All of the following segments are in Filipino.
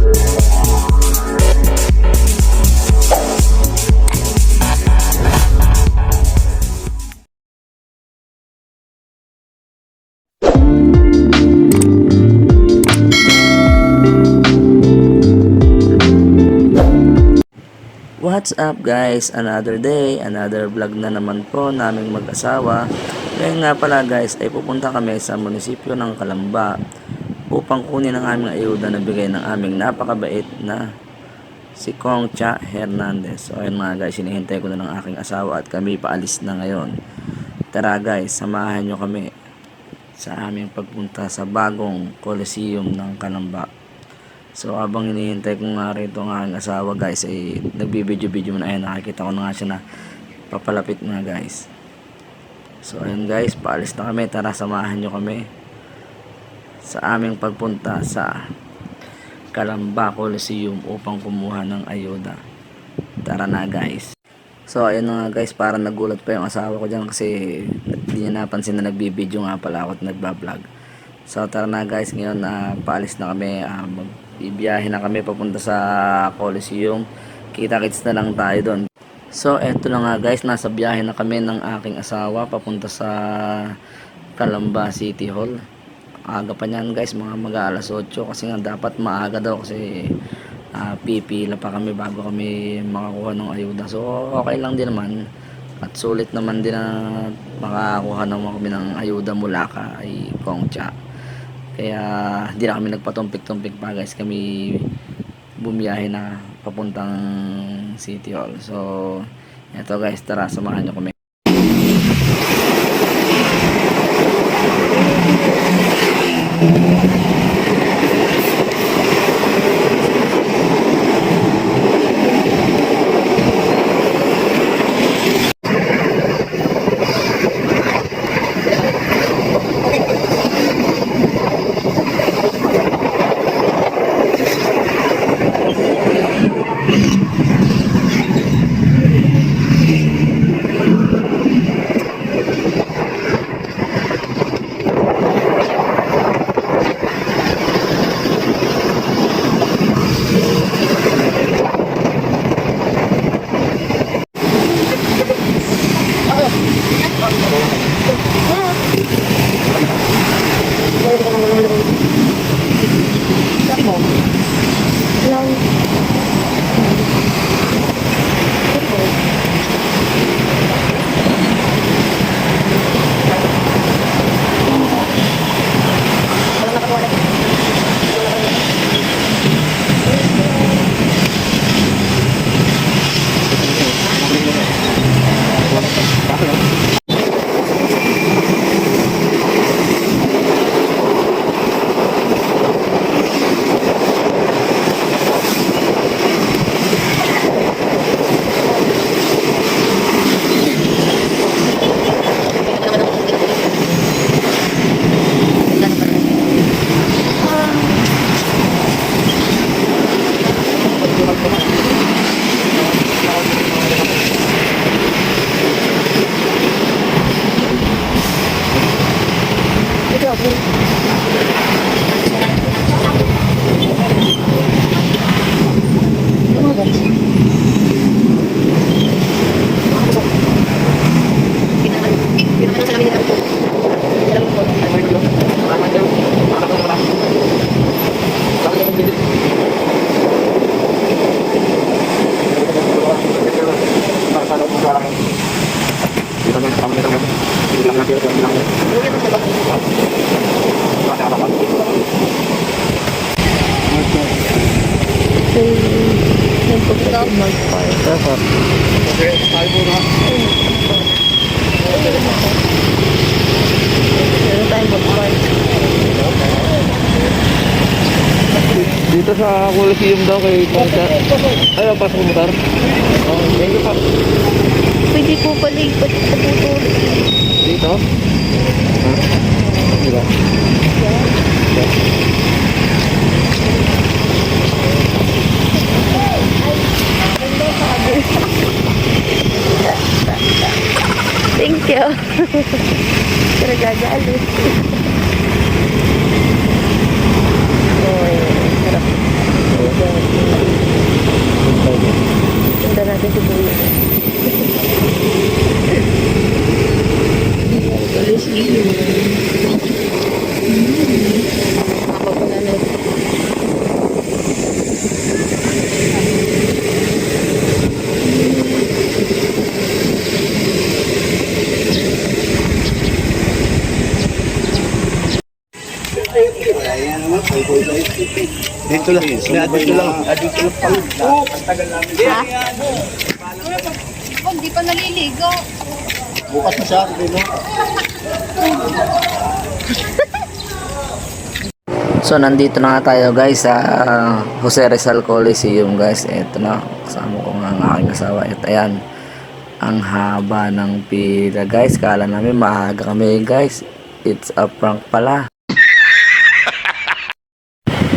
What's up guys? Another day, another vlog na naman po naming mag-asawa. Ngayon nga pala guys ay pupunta kami sa munisipyo ng Kalamba upang kunin ang aming ayuda na bigay ng aming napakabait na si Kong Cha Hernandez. So ayun mga guys, hinihintay ko na ng aking asawa at kami paalis na ngayon. Tara guys, samahan nyo kami sa aming pagpunta sa bagong Coliseum ng Kalamba. So habang hinihintay ko nga rito ang aking asawa guys ay nagbibideo-video na ayun nakikita ko na nga siya na papalapit na guys. So ayun guys, paalis na kami. Tara samahan nyo kami sa aming pagpunta sa Kalamba Coliseum upang kumuha ng ayuda. Tara na guys. So ayun na nga guys, parang nagulat pa yung asawa ko dyan kasi hindi niya napansin na nagbibideo nga pala ako at nagbablog. So tara na guys, ngayon na paalis na kami, uh, magbibiyahe na kami papunta sa Coliseum. Kita-kits na lang tayo doon. So eto na nga guys, nasa biyahe na kami ng aking asawa papunta sa Calamba City Hall. Aga pa niyan guys, mga mag alas 8 kasi nga dapat maaga daw kasi ah, pipila pa kami bago kami makakuha ng ayuda. So okay lang din naman at sulit naman din na makakuha naman kami ng ayuda mula kay Kongcha. Kaya hindi na kami nagpatumpik-tumpik pa guys. Kami bumiyahe na papuntang City Hall. So, eto guys, tara samahan nyo kami. Dito sa Coliseum daw kay Pangsa. Ayaw, pasok mo motor. Oh, thank you pa. Pwede po pala ipat putol. Dito? Ha? Diba? Thank Pero gagalit. Oy, oh, sarap. Ganda natin si Kuya. Dito lang. Dito lang. Ah, Dito lang pala. Oh, hindi pa naliligo. Bukas na siya. Dito. So nandito na nga tayo guys sa ah, Jose Rizal Coliseum guys. Ito na kasama ko nga ang aking asawa. At ayan ang haba ng pila guys. Kala namin maaga kami guys. It's a prank pala.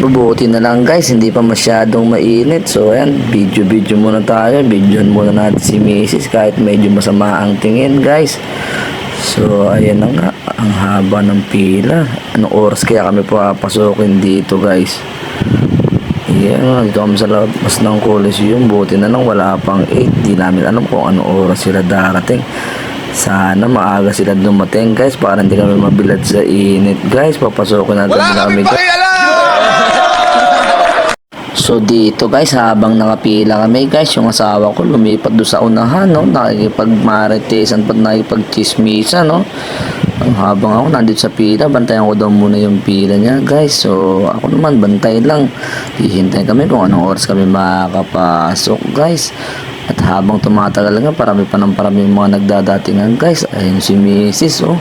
Mabuti na lang guys, hindi pa masyadong mainit. So ayan, video-video muna tayo. Videoan muna natin si Mrs. kahit medyo masama ang tingin guys. So ayan na nga, ang haba ng pila. Anong oras kaya kami papasukin dito guys? Ayan, dito kami sa labas ng Coliseum. Buti na lang wala pang 8. Di namin alam kung anong oras sila darating. Sana maaga sila dumating guys para hindi kami mabilad sa init guys. Papasukin natin kami guys. So dito guys, habang nakapila kami guys, yung asawa ko lumipat doon sa unahan, no? Nakikipagmaritesan pa nakikipagchismisan, no? Ang habang ako nandito sa pila, bantayan ko daw muna yung pila niya guys. So ako naman, bantay lang. Hihintayin kami kung anong oras kami makakapasok guys. At habang tumatagal nga, parami pa ng parami yung mga nagdadatingan guys. Ayun si Mrs. Oh.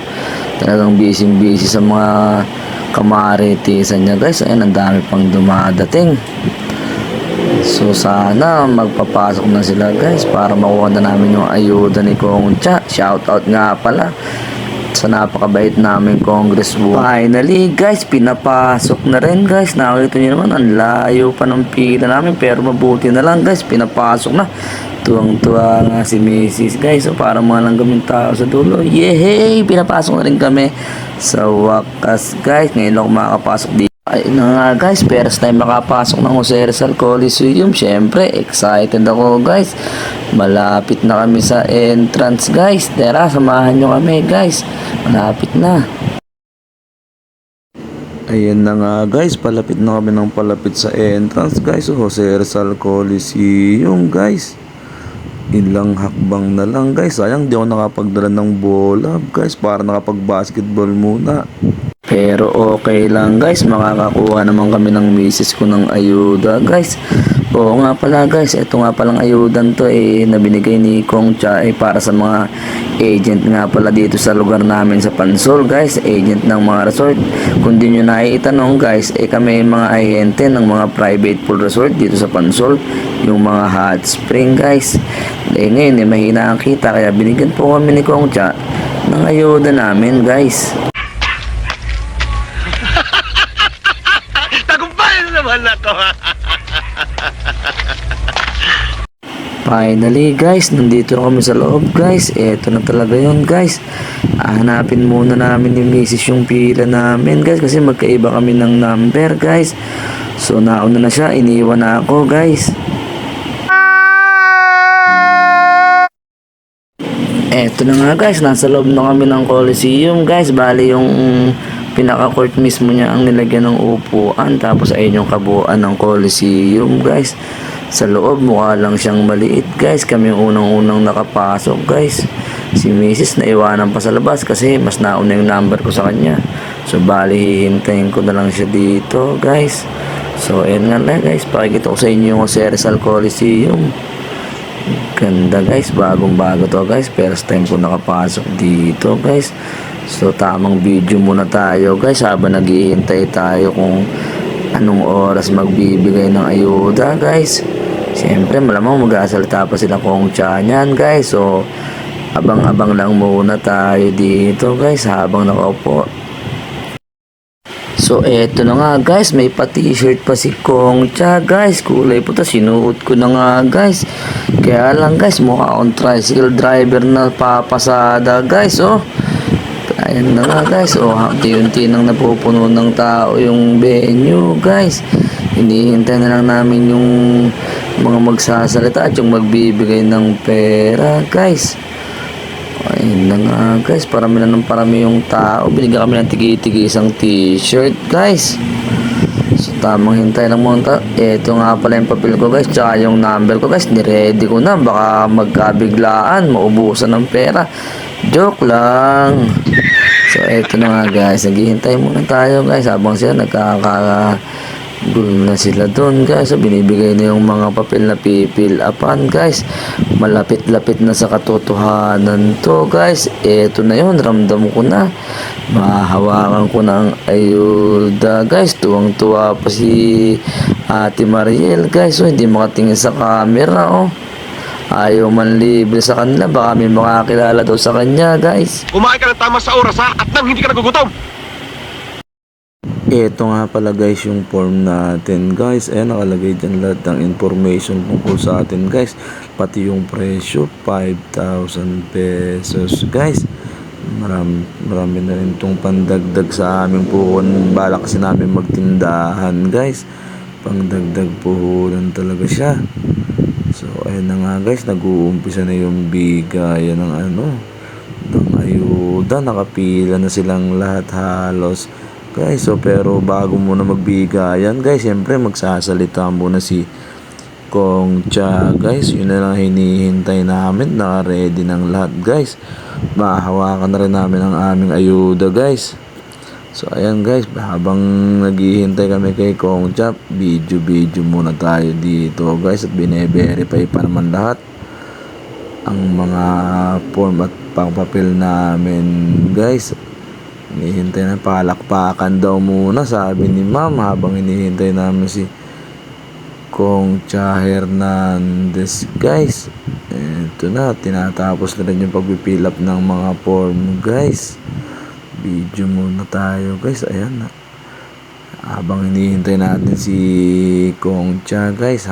Talagang busy-busy sa mga kamaritisan niya guys. Ayun, ang dami pang dumadating. So sana magpapasok na sila guys para makuha na namin yung ayuda ni Kong Cha. Shout out nga pala sa napakabait namin congresswoman. Finally guys, pinapasok na rin guys. Nakita niyo naman ang layo pa ng pila namin pero mabuti na lang guys, pinapasok na. Tuwang-tuwa nga si Mrs. guys. So para mga lang kaming tao sa dulo. Yehey! Pinapasok na rin kami sa wakas guys. Ngayon lang makakapasok dito. Ay na nga guys, first time makapasok ng Jose Rizal Coliseum. Siyempre, excited ako guys. Malapit na kami sa entrance guys. Tara, samahan nyo kami guys. Malapit na. Ayan na nga guys, palapit na kami ng palapit sa entrance guys. Jose Rizal Coliseum guys. Ilang hakbang na lang guys. Sayang di ako nakapagdala ng bola guys para nakapag-basketball muna. Pero okay lang guys, makakakuha naman kami ng misis ko ng ayuda guys. Oo nga pala guys, ito nga palang ayudan to eh, na binigay ni Kong Cha eh, para sa mga agent nga pala dito sa lugar namin sa Pansol guys, agent ng mga resort. Kung di nyo naiitanong guys, eh kami mga ahente ng mga private pool resort dito sa Pansol, yung mga hot spring guys. Eh ngayon eh, mahina ang kita kaya binigyan po kami ni Kong Cha ng ayuda namin guys. Finally guys, nandito na kami sa loob guys. Eto na talaga yun guys. Hanapin muna namin ni Mrs. yung pila namin guys kasi magkaiba kami ng number guys. So nauna na siya, iniwan na ako guys. Eto na nga guys, nasa loob na kami ng Coliseum guys. Bali yung pinaka-court mismo niya ang nilagyan ng upuan. Tapos ayun yung kabuuan ng Coliseum guys. Sa loob mukha lang siyang maliit guys. Kami unang-unang nakapasok guys. Si Mrs. naiwanan pa sa labas kasi mas nauna yung number ko sa kanya. So bali hihintayin ko na lang siya dito guys. So ayun nga lang guys, pakikita ko sa inyo yung Jose Rizal Coliseum. Ganda guys, bagong bago to guys. First time ko nakapasok dito guys. So tamang video muna tayo guys habang naghihintay tayo kung anong oras magbibigay ng ayuda guys. Siyempre malamang mag-aasalita pa sila kung niyan guys. So abang-abang lang muna tayo dito guys habang nakaupo. So eto na nga guys, may pa t-shirt pa si Kong Cha guys. Kulay puta, sinuot ko na nga guys. Kaya lang guys, mukha akong tricycle driver na papasada guys oh. Ayan na nga guys, oh, unti-unti nang napupuno ng tao yung venue guys. Hinihintay na lang namin yung mga magsasalita at yung magbibigay ng pera guys. Ayun na nga guys, parami na ng parami yung tao. Binigyan kami ng tigi-tigi isang t-shirt guys. So tamang hintay lang muna. Ito nga pala yung papel ko guys, tsaka yung number ko guys. Niready ko na, baka magkabiglaan, maubusan ng pera. Joke lang. So eto na nga guys, naghihintay muna tayo guys habang sila nagkaka Gulo na sila doon guys. So, binibigay na yung mga papel na pipil upan guys. Malapit-lapit na sa katotohanan to guys. Eto na yun. Ramdam ko na. Mahahawakan ko na ang ayuda guys. Tuwang-tuwa pa si Ate Mariel guys. So, hindi makatingin sa camera oh. Ayaw man libre sa kanila. Baka may makakilala daw sa kanya guys. Kumain ka ng tama sa oras ha at nang hindi ka nagugutom. Ito nga pala guys yung form natin guys. Ayan nakalagay dyan lahat ng information tungkol sa atin guys. Pati yung presyo 5,000 pesos guys. Marami, marami na rin itong pandagdag sa aming puhunan. Balak kasi namin magtindahan guys. Pangdagdag puhunan talaga siya. So ayan na nga guys. Nag-uumpisa na yung bigayan ng ano ng ayuda. Nakapila na silang lahat halos. Guys, so pero bago muna magbigayan, guys, siyempre magsasalita muna si Kong Cha, guys. Yun na lang hinihintay namin. Naka-ready ng lahat, guys. Mahahawakan na rin namin ang aming ayuda, guys. So, ayan guys, habang naghihintay kami kay Kong Cha, video-video muna tayo dito, guys. At bine-verify pa naman lahat ang mga form at pangpapel namin, guys. Hinihintay na palakpakan daw muna sabi ni ma'am habang hinihintay namin si Kong Cha Hernandez guys. Ito na, tinatapos na rin yung pagpipill up ng mga form guys. Video muna tayo guys, ayan na. Habang hinihintay natin si Kong Cha guys,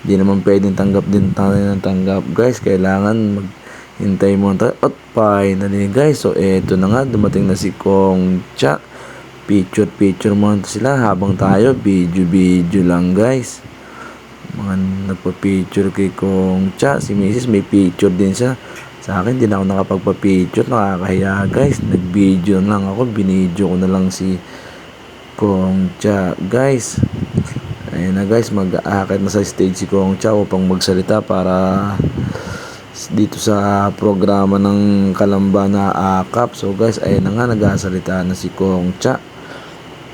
hindi naman pwedeng tanggap din tayo ng tanggap guys. Kailangan maghintay muna tayo. At finally guys, so eto na nga, dumating na si Kong Cha. Picture picture muna sila habang tayo video video lang guys. Mga nagpa-picture kay Kong Cha. Si Mrs. may picture din siya. Sa akin, di na ako nakapagpa-picture. Nakakahiya guys. Nag-video lang ako. Binidyo ko na lang si Kong Cha guys. Ayun na guys, mag-aakit na sa stage si Kong Cha upang magsalita para dito sa programa ng Kalamba na akap. So guys, ayun na nga, nagsasalita na si Kong Cha.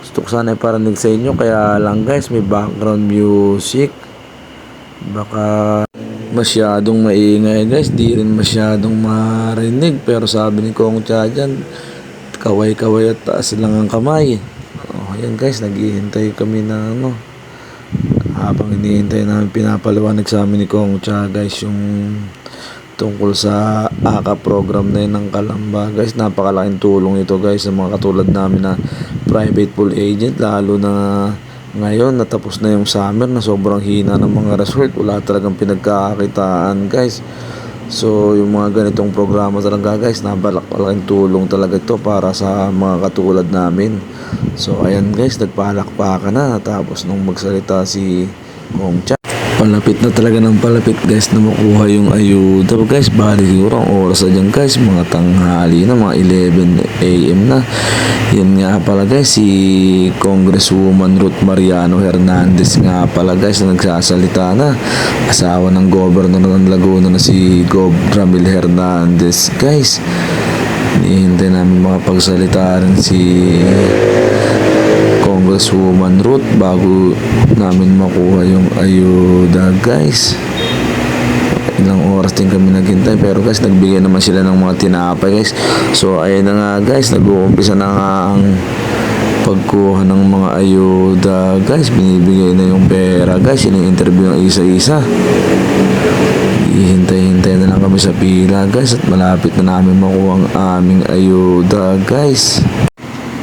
Gusto ko sana iparinig sa inyo, kaya lang guys, may background music. Baka masyadong maingay guys, di rin masyadong marinig. Pero sabi ni Kong Cha dyan, kaway-kaway at taas lang ang kamay. Oh, ayan guys, naghihintay kami na ano, habang hinihintay namin pinapaliwanag sa amin ni Kong Cha guys yung tungkol sa AKA program na yun ng Kalamba guys napakalaking tulong ito guys sa mga katulad namin na private pool agent lalo na ngayon natapos na yung summer na sobrang hina ng mga resort wala talagang pinagkakakitaan guys So, yung mga ganitong programa talaga guys, napakalaking tulong talaga ito para sa mga katulad namin. So, ayan guys, nagpalakpakan na. Tapos nung magsalita si Kong Cha, palapit na talaga ng palapit guys na makuha yung ayuda guys. Bali siguro ang oras na dyan guys, mga tanghali na, mga 11 a.m. na. Yan nga pala guys, si Congresswoman Ruth Mariano Hernandez nga pala guys na nagsasalita na. Asawa ng governor ng Laguna na si Gov. Ramil Hernandez guys. Hinihintay namin makapagsalita rin si Congresswoman Ruth bago namin makuha yung ayuda guys. Ilang oras din kami naghintay pero guys nagbigay naman sila ng mga tinapay guys. So ayun na nga guys. Nag-uumpisa na nga ang pagkuha ng mga ayuda guys. Binibigay na yung pera guys. Yun interview ng isa-isa. Hihintay-hintay na lang kami sa pila guys. At malapit na namin makuha ang aming ayuda guys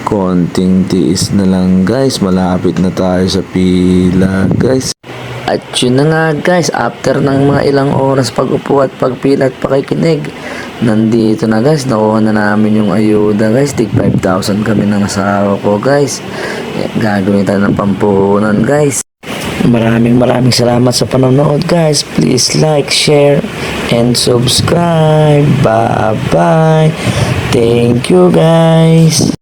konting tiis na lang guys malapit na tayo sa pila guys at yun na nga guys, after ng mga ilang oras pag-upo at pagpila at pakikinig, nandito na guys, nakuha na namin yung ayuda guys, tig 5,000 kami ng asawa ko guys. Eh, Gagawin tayo ng pampuhunan guys. Maraming maraming salamat sa panonood guys. Please like, share, and subscribe. Bye-bye. Thank you guys.